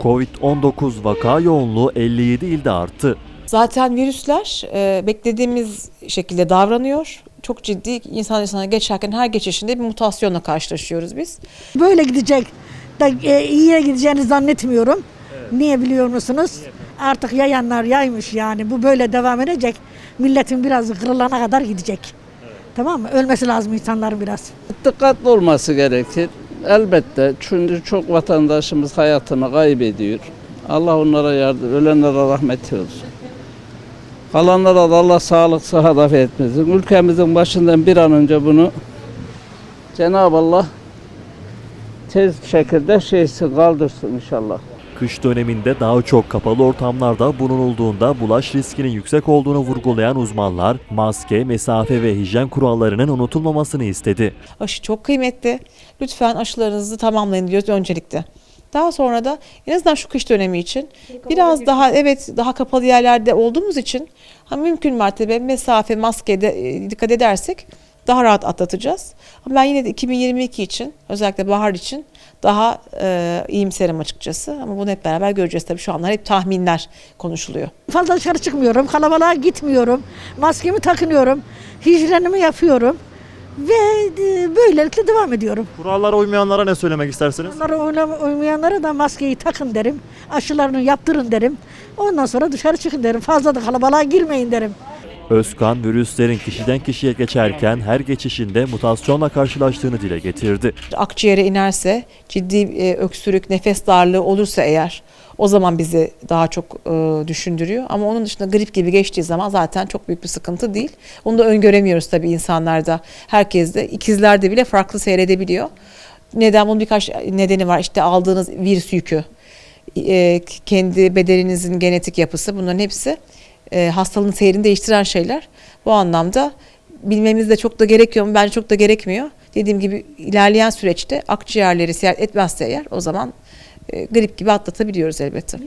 Covid-19 vaka yoğunluğu 57 ilde arttı. Zaten virüsler e, beklediğimiz şekilde davranıyor. Çok ciddi insan insana geçerken her geçişinde bir mutasyonla karşılaşıyoruz biz. Böyle gidecek da e, iyiye gideceğini zannetmiyorum. Niye biliyor musunuz? Artık yayanlar yaymış yani. Bu böyle devam edecek. Milletin biraz kırılana kadar gidecek. Tamam mı? Ölmesi lazım insanların biraz. Dikkatli olması gerekir. Elbette çünkü çok vatandaşımız hayatını kaybediyor. Allah onlara yardım, ölenlere rahmet olsun. Kalanlara da Allah sağlık sıhhat afiyet etmesin. Ülkemizin başından bir an önce bunu Cenab-ı Allah tez şekilde şeysi kaldırsın inşallah. Kış döneminde daha çok kapalı ortamlarda bulunulduğunda bulaş riskinin yüksek olduğunu vurgulayan uzmanlar, maske, mesafe ve hijyen kurallarının unutulmamasını istedi. Aşı çok kıymetli. Lütfen aşılarınızı tamamlayın diyoruz öncelikle. Daha sonra da en azından şu kış dönemi için biraz daha evet daha kapalı yerlerde olduğumuz için ha, mümkün mertebe mesafe, maskede e, dikkat edersek daha rahat atlatacağız. Ama ben yine de 2022 için özellikle bahar için daha e, iyimserim açıkçası. Ama bunu hep beraber göreceğiz tabii. Şu anlar hep tahminler konuşuluyor. Fazla dışarı çıkmıyorum. Kalabalığa gitmiyorum. Maskemi takınıyorum. Hijyenimi yapıyorum. Ve e, böylelikle devam ediyorum. Kurallara uymayanlara ne söylemek istersiniz? Onlara uylama- uymayanlara da maskeyi takın derim. Aşılarını yaptırın derim. Ondan sonra dışarı çıkın derim. Fazla da kalabalığa girmeyin derim. Özkan virüslerin kişiden kişiye geçerken her geçişinde mutasyonla karşılaştığını dile getirdi. akciğere inerse, ciddi e, öksürük, nefes darlığı olursa eğer o zaman bizi daha çok e, düşündürüyor. Ama onun dışında grip gibi geçtiği zaman zaten çok büyük bir sıkıntı değil. Onu da öngöremiyoruz tabii insanlarda. Herkeste, ikizlerde bile farklı seyredebiliyor. Neden? Bunun birkaç nedeni var. İşte aldığınız virüs yükü, e, kendi bedeninizin genetik yapısı bunların hepsi e, hastalığın seyrini değiştiren şeyler. Bu anlamda bilmemiz de çok da gerekiyor mu? Bence çok da gerekmiyor. Dediğim gibi ilerleyen süreçte akciğerleri seyahat etmezse eğer o zaman e, grip gibi atlatabiliyoruz elbette.